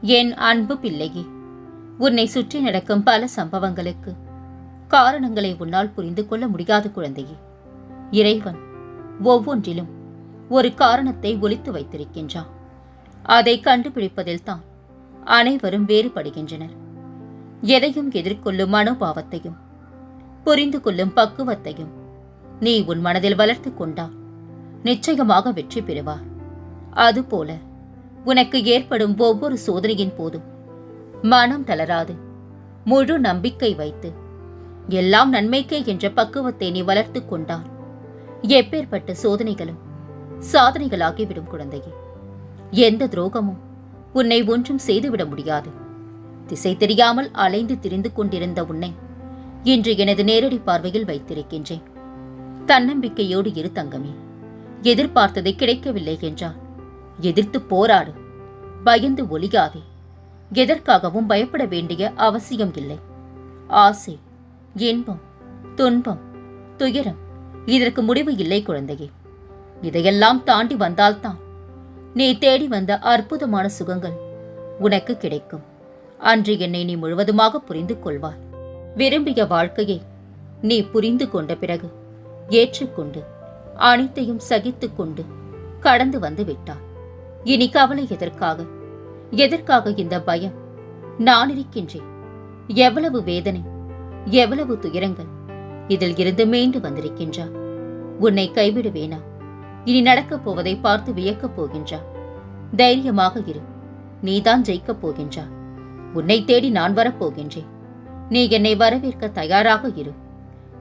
என் அன்பு பிள்ளையே உன்னை சுற்றி நடக்கும் பல சம்பவங்களுக்கு காரணங்களை உன்னால் புரிந்து கொள்ள முடியாத குழந்தையே. இறைவன் ஒவ்வொன்றிலும் ஒரு காரணத்தை ஒழித்து வைத்திருக்கின்றான். அதை கண்டுபிடிப்பதில்தான் அனைவரும் வேறுபடுகின்றனர். எதையும் எதிர்கொள்ளும் மனோபாவத்தையும் புரிந்து கொள்ளும் பக்குவத்தையும் நீ உன் மனதில் வளர்த்துக் கொண்டால் நிச்சயமாக வெற்றி பெறுவார் அதுபோல உனக்கு ஏற்படும் ஒவ்வொரு சோதனையின் போதும். மனம் தளராது. முழு நம்பிக்கை வைத்து. எல்லாம் நன்மைக்கே என்ற பக்குவத்தை நீ வளர்த்துக் கொண்டால். எப்பேற்பட்ட சோதனைகளும் சாதனைகளாகிவிடும் குழந்தையே. எந்த துரோகமும் உன்னை ஒன்றும் செய்துவிட முடியாது. திசை தெரியாமல் அலைந்து திரிந்து கொண்டிருந்த உன்னை இன்று எனது நேரடி பார்வையில் வைத்திருக்கின்றேன். தன்னம்பிக்கையோடு இரு தங்கமே. எதிர்பார்த்ததை கிடைக்கவில்லை என்றால் எதிர்த்து போராடு. பயந்து ஒளியாதே எதற்காகவும் பயப்பட வேண்டிய அவசியம் இல்லை. ஆசை இன்பம் துன்பம் துயரம் இதற்கு முடிவு இல்லை குழந்தையே. இதையெல்லாம் தாண்டி வந்தால்தான் நீ தேடி வந்த அற்புதமான சுகங்கள் உனக்கு கிடைக்கும். அன்று என்னை நீ முழுவதுமாக புரிந்து கொள்வாய். விரும்பிய வாழ்க்கையை நீ புரிந்து கொண்ட பிறகு ஏற்றுக்கொண்டு அனைத்தையும் சகித்துக் கொண்டு கடந்து வந்து விட்டார் இனி கவலை எதற்காக? எதற்காக இந்த பயம்? நான் இருக்கின்றேன். எவ்வளவு வேதனை எவ்வளவு துயரங்கள். இதில் இருந்து மீண்டு வந்திருக்கின்றா? உன்னை கைவிடுவேனா? இனி நடக்கப் போவதை பார்த்து வியக்கப் போகின்றா? தைரியமாக இரு. நீதான் ஜெயிக்கப் போகின்றா. உன்னை தேடி நான் வரப்போகின்றேன். நீ என்னை வரவேற்க தயாராக இரு.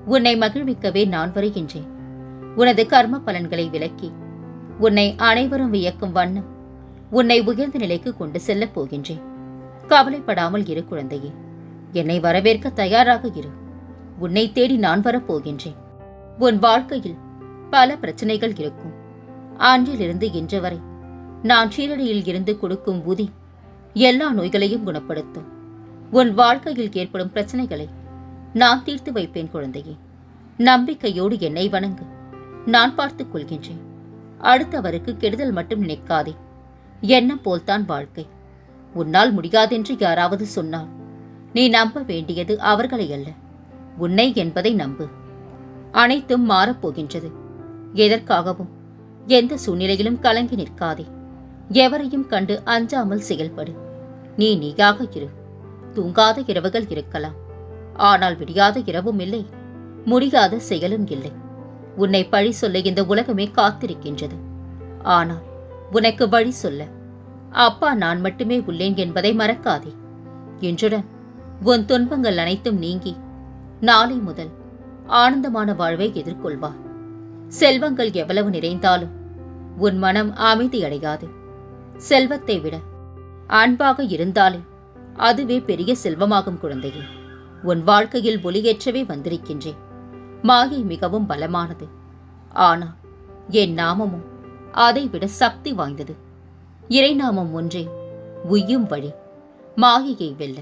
உன்னை மகிழ்விக்கவே நான் வருகின்றேன். உனது கர்ம பலன்களை விலக்கி உன்னை அனைவரும் வியக்கும் வண்ணம் உன்னை உயர்ந்த நிலைக்கு கொண்டு செல்லப் போகின்றேன். கவலைப்படாமல் இரு குழந்தையே. என்னை வரவேற்க தயாராக இரு. உன்னை தேடி நான் வரப்போகின்றேன் உன் வாழ்க்கையில் பல பிரச்சனைகள் இருக்கும். அன்றிலிருந்து இன்று வரை நான் சீரடியில் இருந்து கொடுக்கும் உதி எல்லா நோய்களையும் குணப்படுத்தும். உன் வாழ்க்கையில் ஏற்படும் பிரச்சனைகளை நான் தீர்த்து வைப்பேன் குழந்தையே. நம்பிக்கையோடு என்னை வணங்கு. நான் பார்த்துக் கொள்கின்றேன். அடுத்தவருக்கு கெடுதல் மட்டும் நினைக்காதே எண்ணம் போல்தான் வாழ்க்கை? உன்னால் முடியாதென்று யாராவது சொன்னால் நீ நம்ப வேண்டியது அவர்களை அல்ல. உன்னை என்பதை நம்பு. அனைத்தும் மாறப்போகின்றது. எதற்காகவும் எந்த சூழ்நிலையிலும் கலங்கி நிற்காதே. எவரையும் கண்டு அஞ்சாமல் செயல்படு. நீ நீயாக இரு. தூங்காத இரவுகள் இருக்கலாம். ஆனால் விடியாத இரவும் இல்லை. முடியாத செயலும் இல்லை. உன்னை பழி சொல்ல இந்த உலகமே காத்திருக்கின்றது. ஆனால் உனக்கு வழி சொல்ல. அப்பா நான் மட்டுமே உள்ளேன் என்பதை மறக்காதே. இன்றுடன் உன் துன்பங்கள் அனைத்தும் நீங்கி நாளை முதல் ஆனந்தமான வாழ்வை எதிர்கொள்வார் செல்வங்கள் எவ்வளவு நிறைந்தாலும் உன் மனம் அமைதியடையாது. செல்வத்தை விட அன்பாக இருந்தாலே அதுவே பெரிய செல்வமாகும் குழந்தையே. உன் வாழ்க்கையில் ஒளியேற்றவே வந்திருக்கின்றேன். மாயை மிகவும் பலமானது. ஆனால் என் நாமமும் அதைவிட சக்தி வாய்ந்தது. இறைநாமம் ஒன்றே உய்யும் வழி மாயையை வெல்ல.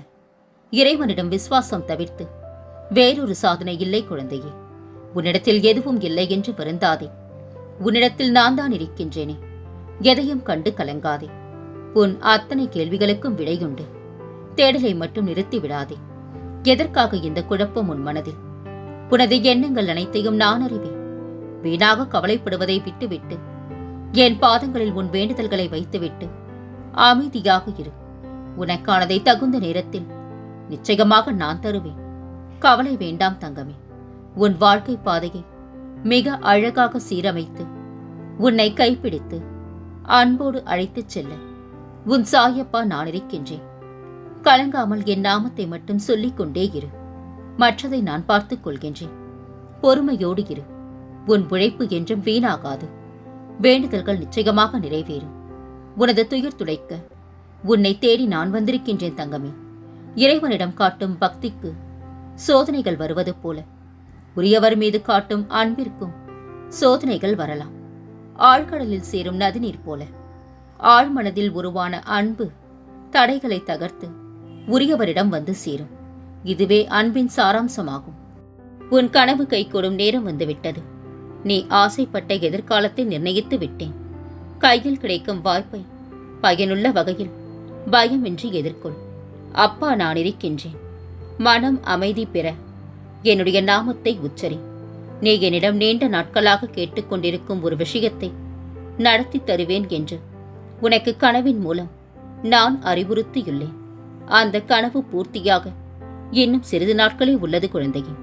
இறைவனிடம் விசுவாசம் தவிர்த்து வேறொரு சாதனை இல்லை குழந்தையே. உன்னிடத்தில் எதுவும் இல்லை என்று வருந்தாதே. உன்னிடத்தில் நான் தான் இருக்கின்றேனே. எதையும் கண்டு கலங்காதே. உன் அத்தனை கேள்விகளுக்கும் விடையுண்டு. தேடலை மட்டும் நிறுத்தி விடாதே. எதற்காக இந்த குழப்பம் உன் மனதில்? உனது எண்ணங்கள் அனைத்தையும் நான் அறிவேன். வீணாக கவலைப்படுவதை விட்டுவிட்டு என் பாதங்களில் உன் வேண்டுதல்களை வைத்துவிட்டு அமைதியாக இரு. உனக்கானதை தகுந்த நேரத்தில் நிச்சயமாக நான் தருவேன். கவலை வேண்டாம் தங்கமே. உன் வாழ்க்கை பாதையை மிக அழகாக சீரமைத்து உன்னை கைப்பிடித்து அன்போடு அழைத்துச் செல்ல உன் சாயப்பா நான் இருக்கின்றேன். கலங்காமல் என் நாமத்தை மட்டும் சொல்லிக் கொண்டே இரு. மற்றதை நான் பார்த்துக் கொள்கின்றேன். பொறுமையோடு இரு. உன் உழைப்பு என்றும் வீணாகாது. வேண்டுதல்கள் நிச்சயமாக நிறைவேறும். உனது துயர் துடைக்க உன்னை தேடி நான் வந்திருக்கின்றேன் தங்கமே. இறைவனிடம் காட்டும் பக்திக்கு சோதனைகள் வருவது போல. உரியவர் மீது காட்டும் அன்பிற்கும் சோதனைகள் வரலாம். ஆழ்கடலில் சேரும் நதிநீர் போல. ஆழ்மனதில் உருவான அன்பு தடைகளை தகர்த்து உரியவரிடம் வந்து சேரும். இதுவே அன்பின் சாராம்சமாகும். உன் கனவு கைகூடும் நேரம் வந்துவிட்டது. நீ ஆசைப்பட்ட எதிர்காலத்தை நிர்ணயித்து விட்டேன். கையில் கிடைக்கும் வாய்ப்பை பயனுள்ள வகையில் பயமின்றி எதிர்கொள். அப்பா நான் இருக்கின்றேன். மனம் அமைதி பெற என்னுடைய நாமத்தை உச்சரி. நீ என்னிடம் நீண்ட நாட்களாக கேட்டுக்கொண்டிருக்கும் ஒரு விஷயத்தை நடத்தி தருவேன் என்று உனக்கு கனவின் மூலம் நான் அறிவுறுத்தியுள்ளேன். அந்த கனவு பூர்த்தியாக இன்னும் சிறிது நாட்களே உள்ளது குழந்தையே.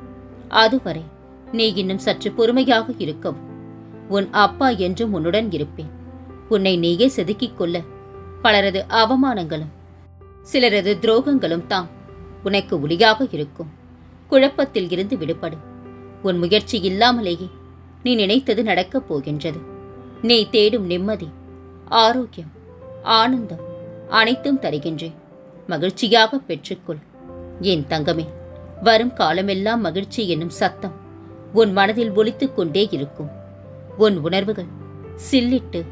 அதுவரை நீ இன்னும் சற்று பொறுமையாக இருக்கும். உன் அப்பா என்றும் உன்னுடன் இருப்பேன். உன்னை நீயே செதுக்கிக் கொள்ள பலரது அவமானங்களும் சிலரது துரோகங்களும் தாம் உனக்கு ஒளியாக இருக்கும். குழப்பத்தில் இருந்து விடுபடு. உன் முயற்சி இல்லாமலேயே நீ நினைத்தது நடக்கப் போகின்றது. நீ தேடும் நிம்மதி ஆரோக்கியம் ஆனந்தம் அனைத்தும் தருகின்றேன். மகிழ்ச்சியாக பெற்றுக்கொள். என் தங்கமே வரும் காலமெல்லாம் மகிழ்ச்சி என்னும் சத்தம் உன் மனதில் ஒலித்துக் கொண்டே இருக்கும். உன் உணர்வுகள் சில்லிட்டு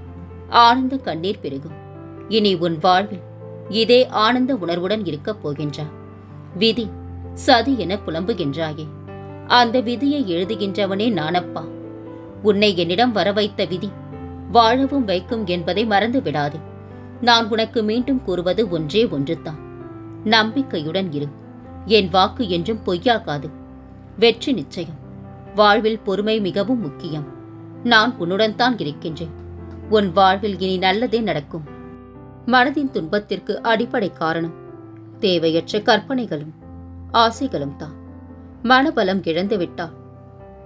ஆனந்த கண்ணீர் பெருகும். இனி உன் வாழ்வில் இதே ஆனந்த உணர்வுடன் இருக்கப் போகின்றாய் விதி சதி என புலம்புகின்றாயே. அந்த விதியை எழுதுகின்றவனே நானப்பா. உன்னை என்னிடம் வர வைத்த விதி வாழவும் வைக்கும் என்பதை மறந்து விடாதே நான் உனக்கு மீண்டும் கூறுவது ஒன்றே ஒன்றுதான். நம்பிக்கையுடன் இரு. என் வாக்கு என்றும் பொய்யாகாது. வெற்றி நிச்சயம். வாழ்வில் பொறுமை மிகவும் முக்கியம். நான் உன்னுடன் தான் இருக்கின்றேன். உன் வாழ்வில் இனி நல்லதே நடக்கும். மனதின் துன்பத்திற்கு அடிப்படை காரணம் தேவையற்ற கற்பனைகளும் ஆசைகளும் தான். மனபலம் இழந்து விட்டால்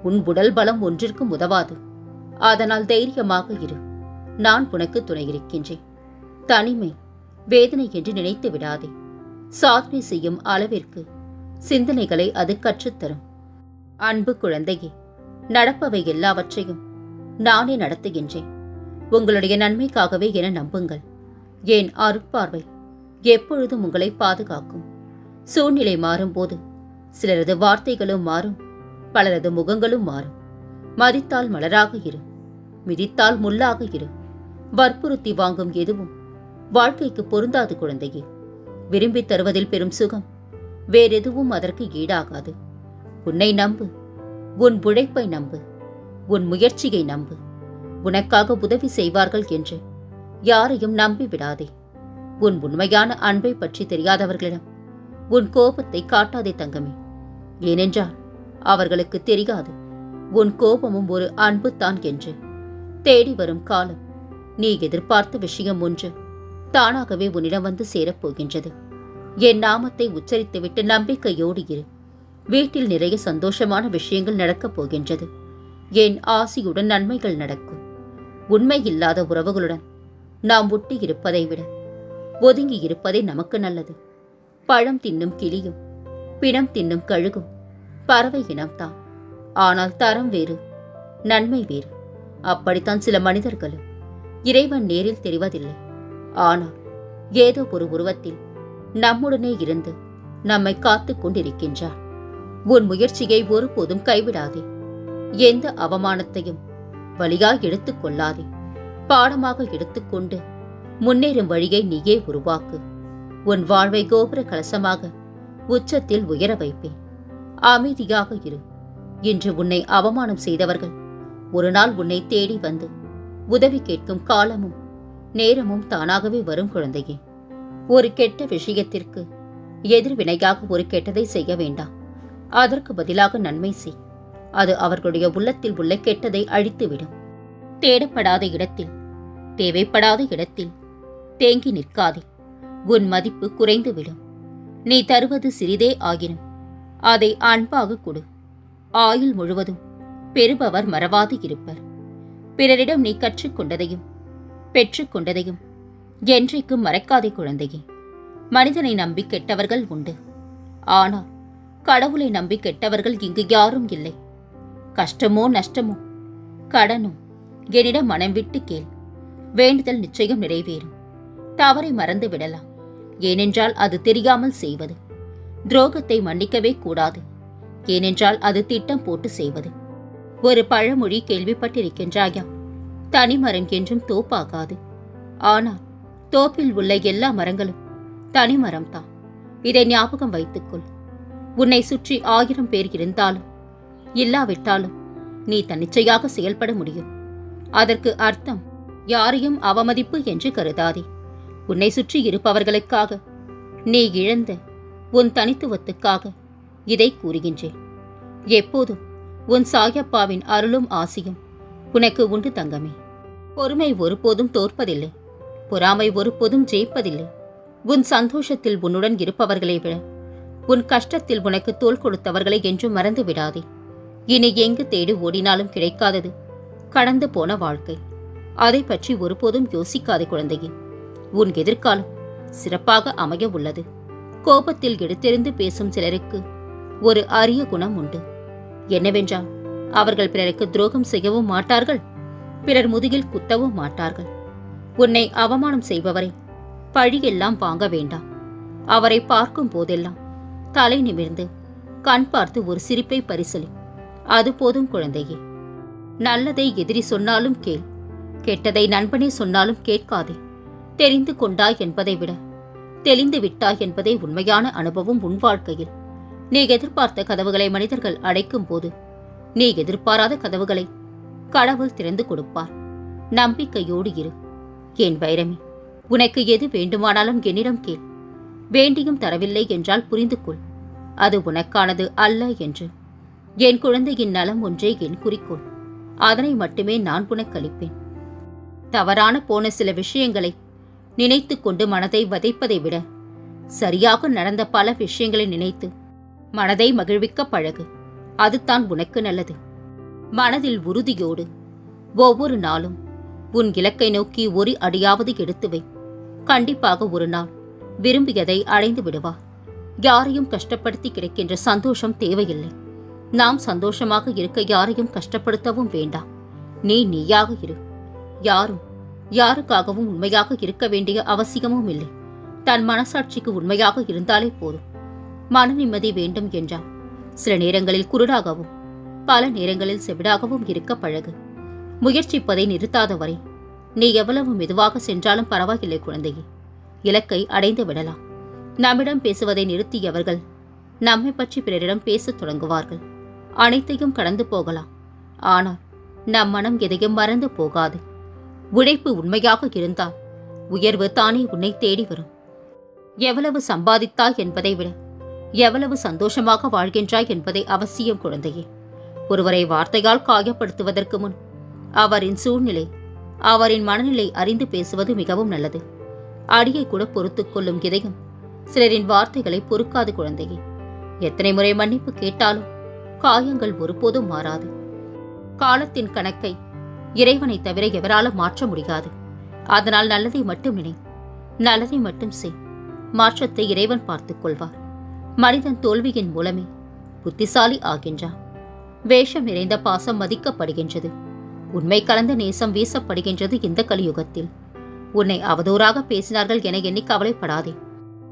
உன் உடல் பலம் ஒன்றிற்கும் உதவாது. அதனால் தைரியமாக இரு. நான் உனக்கு துணை இருக்கின்றேன். தனிமை வேதனை என்று நினைத்து விடாதே. சாதனை செய்யும் அளவிற்கு சிந்தனைகளை அது கற்றுத்தரும். அன்பு குழந்தையே நடப்பவை எல்லாவற்றையும் நானே நடத்துகின்றேன். உங்களுடைய நன்மைக்காகவே என நம்புங்கள். என் அருட்பார்வை எப்பொழுதும் உங்களை பாதுகாக்கும். சூழ்நிலை மாறும்போது சிலரது வார்த்தைகளும் மாறும் பலரது முகங்களும் மாறும். மதித்தால் மலராக இரு மிதித்தால் முள்ளாக இரு. வற்புறுத்தி வாங்கும் எதுவும் வாழ்க்கைக்கு பொருந்தாது குழந்தையே. விரும்பி தருவதில் பெரும் சுகம் வேறெதுவும் அதற்கு ஈடாகாது. உன்னை நம்பு. உன் உழைப்பை நம்பு. உன் முயற்சியை நம்பு. உனக்காக உதவி செய்வார்கள் என்று யாரையும் நம்பி விடாதே உன் உண்மையான அன்பை பற்றி தெரியாதவர்களிடம் உன் கோபத்தை காட்டாதே தங்கமே. ஏனென்றால் அவர்களுக்கு தெரியாது. உன் கோபமும் ஒரு அன்பு தான் என்று. தேடி வரும் காலம் நீ எதிர்பார்த்த விஷயம் ஒன்று தானாகவே உன்னிடம் வந்து சேரப்போகின்றது. என் நாமத்தை உச்சரித்துவிட்டு நம்பிக்கையோடு இரு. வீட்டில் நிறைய சந்தோஷமான விஷயங்கள் நடக்கப் போகின்றது. என் ஆசியுடன் நன்மைகள் நடக்கும். உண்மை இல்லாத உறவுகளுடன் நாம் ஒட்டி இருப்பதை விட ஒதுங்கி இருப்பதே நமக்கு நல்லது. பழம் தின்னும் கிளியும் பிணம் தின்னும் கழுகும் பறவை இனம்தான் ஆனால் தரம் வேறு நன்மை வேறு. அப்படித்தான் சில மனிதர்களும் இறைவன் நேரில் தெரிவதில்லை. ஆனால் ஏதோ ஒரு உருவத்தில் நம்முடனே இருந்து நம்மை காத்து கொண்டிருக்கின்றார். உன் முயற்சியை ஒருபோதும் கைவிடாதே. எந்த அவமானத்தையும் வழியாய் எடுத்துக் கொள்ளாதே. பாடமாக எடுத்துக்கொண்டு முன்னேறும் வழியை நீயே உருவாக்கு. உன் வாழ்வை கோபுர கலசமாக உச்சத்தில் உயர வைப்பேன் அமைதியாக இரு. இன்று உன்னை அவமானம் செய்தவர்கள் ஒரு நாள் உன்னை தேடி வந்து உதவி கேட்கும் காலமும் நேரமும் தானாகவே வரும் குழந்தையே. ஒரு கெட்ட விஷயத்திற்கு எதிர்வினையாக ஒரு கெட்டதை செய்ய வேண்டாம். அதற்கு பதிலாக நன்மை செய். அது அவர்களுடைய உள்ளத்தில் உள்ள கெட்டதை அழித்துவிடும். தேடப்படாத இடத்தில் தேவைப்படாத இடத்தில் தேங்கி நிற்காதே. உன் மதிப்பு குறைந்துவிடும். நீ தருவது சிறிதே ஆகினும் அதை அன்பாக கொடு. ஆயுள் முழுவதும் பெறுபவர் மறவாது இருப்பர். பிறரிடம் நீ கற்றுக்கொண்டதையும் பெற்றுக்கொண்டதையும் என்றைக்கும் மறக்காதே குழந்தையே. மனிதனை நம்பி கெட்டவர்கள் உண்டு. ஆனால் கடவுளை நம்பி கெட்டவர்கள் இங்கு யாரும் இல்லை. கஷ்டமோ நஷ்டமோ? கடனோ? என்னிடம் மனம் விட்டு கேள். வேண்டுதல் நிச்சயம் நிறைவேறும். தவறை மறந்து விடலாம். ஏனென்றால் அது தெரியாமல் செய்வது. துரோகத்தை மன்னிக்கவே கூடாது. ஏனென்றால் அது திட்டம் போட்டு செய்வது. ஒரு பழமொழி கேள்விப்பட்டிருக்கின்றாயா? தனிமரம் என்றும் தோப்பாகாது. ஆனால் தோப்பில் உள்ள எல்லா மரங்களும் தனிமரம்தான் இதை ஞாபகம் வைத்துக்கொள். உன்னை சுற்றி ஆயிரம் பேர் இருந்தாலும் இல்லாவிட்டாலும் நீ தன்னிச்சையாக செயல்பட முடியும். அதற்கு அர்த்தம் யாரையும் அவமதிப்பு என்று கருதாதே. உன்னை சுற்றி இருப்பவர்களுக்காக நீ இழந்த உன் தனித்துவத்துக்காக இதை கூறுகின்றேன். எப்போதும் உன் சாயப்பாவின் அருளும் ஆசியும் உனக்கு உண்டு தங்கமே. பொறுமை ஒருபோதும் தோற்பதில்லை. பொறாமை ஒருபோதும் ஜெயிப்பதில்லை. உன் சந்தோஷத்தில் உன்னுடன் இருப்பவர்களை விட உன் கஷ்டத்தில் உனக்கு தோல் கொடுத்தவர்களை என்றும் மறந்து விடாதே இனி எங்கு தேடி ஓடினாலும் கிடைக்காதது. கடந்து போன வாழ்க்கை. அதை பற்றி ஒருபோதும் யோசிக்காதே குழந்தையே. உன் எதிர்காலம் சிறப்பாக அமைய உள்ளது. கோபத்தில் எடுத்தெறிந்து பேசும் சிலருக்கு ஒரு அரிய குணம் உண்டு. என்னவென்றால் அவர்கள் பிறருக்கு துரோகம் செய்யவும் மாட்டார்கள். பிறர் முதுகில் குத்தவும் மாட்டார்கள். உன்னை அவமானம் செய்பவரை பழியெல்லாம் வாங்க வேண்டாம். அவரை பார்க்கும் போதெல்லாம் தலை நிமிர்ந்து கண் பார்த்து ஒரு சிரிப்பை பரிசலி. அது போதும் குழந்தையே. நல்லதை எதிரி சொன்னாலும் கேள். கெட்டதை நண்பனே சொன்னாலும் கேட்காதே. தெரிந்து கொண்டாய் என்பதை விட தெளிந்து விட்டாய் என்பதே உண்மையான அனுபவம் உன் வாழ்க்கையில். நீ எதிர்பார்த்த கதவுகளை மனிதர்கள் அடைக்கும் போது நீ எதிர்பாராத கதவுகளை கடவுள் திறந்து கொடுப்பார். நம்பிக்கையோடு இரு. என் வைரமே உனக்கு எது வேண்டுமானாலும் என்னிடம் கேள். வேண்டியும் தரவில்லை என்றால் புரிந்து கொள் அது உனக்கானது அல்ல என்று. என் குழந்தையின் நலம் ஒன்றே என் குறிக்கோள். அதனை மட்டுமே நான் உனக்களிப்பேன் தவறான போன சில விஷயங்களை நினைத்து கொண்டு மனதை வதைப்பதை விட சரியாக நடந்த பல விஷயங்களை நினைத்து மனதை மகிழ்விக்க பழகு. அதுதான் உனக்கு நல்லது. மனதில் உறுதியோடு ஒவ்வொரு நாளும் உன் இலக்கை நோக்கி ஒரு அடியாவது எடுத்து வை. கண்டிப்பாக ஒரு நாள் விரும்பியதை அடைந்து விடுவா. யாரையும் கஷ்டப்படுத்தி கிடைக்கின்ற சந்தோஷம் தேவையில்லை. நாம் சந்தோஷமாக இருக்க யாரையும் கஷ்டப்படுத்தவும் வேண்டாம் நீ நீயாக இரு. யாரும் யாருக்காகவும் உண்மையாக இருக்க வேண்டிய அவசியமும் இல்லை. தன் மனசாட்சிக்கு உண்மையாக இருந்தாலே போதும். மன நிம்மதி வேண்டும் என்றார் சில நேரங்களில் குருடாகவும் பல நேரங்களில் செவிடாகவும் இருக்க பழகு. முயற்சிப்பதை நிறுத்தாத வரை நீ எவ்வளவு மெதுவாக சென்றாலும் பரவாயில்லை குழந்தையே. இலக்கை அடைந்து விடலாம். நம்மிடம் பேசுவதை நிறுத்தியவர்கள் நம்மை பற்றி பிறரிடம் பேசத் தொடங்குவார்கள். அனைத்தையும் கடந்து போகலாம். ஆனால் நம் மனம் எதையும் மறந்து போகாது. உழைப்பு உண்மையாக இருந்தால் உயர்வு தானே உன்னை தேடி வரும். எவ்வளவு சம்பாதித்தாய் என்பதை விட எவ்வளவு சந்தோஷமாக வாழ்கின்றாய் என்பதை அவசியம் குழந்தையே. ஒருவரை வார்த்தையால் காயப்படுத்துவதற்கு முன் அவரின் சூழ்நிலை அவரின் மனநிலை அறிந்து பேசுவது மிகவும் நல்லது. அடியை கூட பொறுத்துக் கொள்ளும் இதயம் சிலரின் வார்த்தைகளை பொறுக்காது குழந்தையே. எத்தனை முறை மன்னிப்பு கேட்டாலும் காயங்கள் ஒருபோதும் மாறாது. காலத்தின் கணக்கை இறைவனை தவிர எவராலும் மாற்ற முடியாது. அதனால் நல்லதை மட்டும் நினை நல்லதை மட்டும் செய். மாற்றத்தை இறைவன் பார்த்துக் கொள்வார். மனிதன் தோல்வியின் மூலமே புத்திசாலி ஆகின்றான். வேஷம் நிறைந்த பாசம் மதிக்கப்படுகின்றது. உண்மை கலந்த நேசம் வீசப்படுகின்றது இந்த கலியுகத்தில். உன்னை அவதூறாக பேசினார்கள் என எண்ணி கவலைப்படாதே.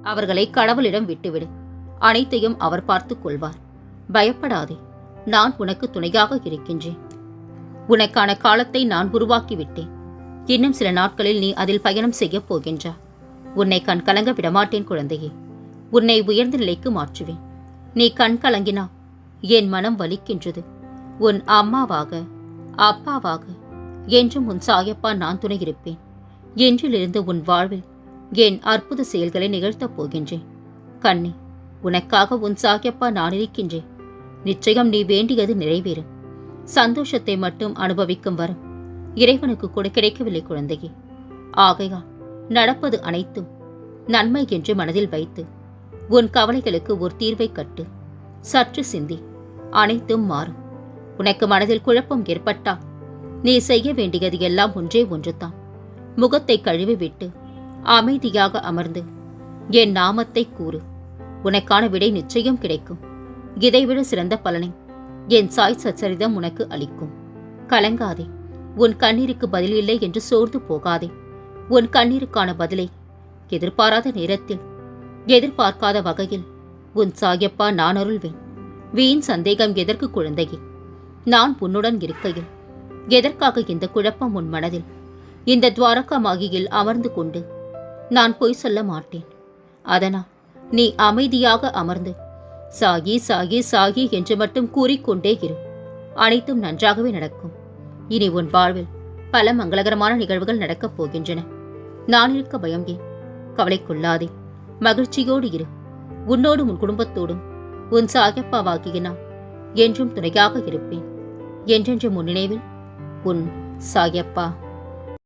அவர்களை கடவுளிடம் விட்டுவிடு. அனைத்தையும் அவர் பார்த்துக் கொள்வார். பயப்படாதே. நான் உனக்கு துணையாக இருக்கின்றேன். உனக்கான காலத்தை நான் உருவாக்கிவிட்டேன். இன்னும் சில நாட்களில் நீ அதில் பயணம் செய்யப் போகின்றா. உன்னை கண் கலங்க விடமாட்டேன் குழந்தையே. உன்னை உயர்ந்த நிலைக்கு மாற்றுவேன். நீ கண் கலங்கினா என் மனம் வலிக்கின்றது. உன் அம்மாவாக அப்பாவாக என்றும் உன் சாயப்பா நான் துணை இருப்பேன். என்றிலிருந்து உன் வாழ்வில் என் அற்புத செயல்களை நிகழ்த்தப் போகின்றேன். கண்ணி உனக்காக உன் சாகியப்பா நான் இருக்கின்றேன். நிச்சயம் நீ வேண்டியது நிறைவேறும். சந்தோஷத்தை மட்டும் அனுபவிக்கும் வரும். இறைவனுக்கு கூட கிடைக்கவில்லை குழந்தையே. ஆகையால் நடப்பது அனைத்தும் நன்மை என்று மனதில் வைத்து உன் கவலைகளுக்கு ஒரு தீர்வை கட்டு. சற்று சிந்தி அனைத்தும் மாறும். உனக்கு மனதில் குழப்பம் ஏற்பட்டால் நீ செய்ய வேண்டியது எல்லாம் ஒன்றே ஒன்றுதான். முகத்தை கழுவிவிட்டு அமைதியாக அமர்ந்து என் நாமத்தை கூறு. உனக்கான விடை நிச்சயம் கிடைக்கும். இதைவிட சிறந்த பலனை என் சாய் சச்சரிதம் உனக்கு அளிக்கும். கலங்காதே. உன் கண்ணீருக்கு பதில் இல்லை என்று சோர்ந்து போகாதே. உன் கண்ணீருக்கான பதிலை எதிர்பாராத நேரத்தில் எதிர்பார்க்காத வகையில் உன் சாயப்பா நான் அருள்வேன். வீண் சந்தேகம் எதற்கு குழந்தையே? நான் உன்னுடன் இருக்கையில் எதற்காக இந்த குழப்பம் உன் மனதில் இந்த துவாரகா மாகியில் அமர்ந்து கொண்டு நான் பொய் சொல்ல மாட்டேன். அதனால் நீ அமைதியாக அமர்ந்து சாகி சாகி சாகி என்று மட்டும் கூறிக்கொண்டே இரு. அனைத்தும் நன்றாகவே நடக்கும். இனி உன் வாழ்வில் பல மங்களகரமான நிகழ்வுகள் நடக்கப் போகின்றன. நான் இருக்க பயம் ஏன்? கவலை கொள்ளாதே. மகிழ்ச்சியோடு இரு. உன்னோடும் உன் குடும்பத்தோடும் உன் சாகப்பாவாகிய நான் என்றும் துணையாக இருப்பேன். என்றென்றும் உன் நினைவில் உன் சாயப்பா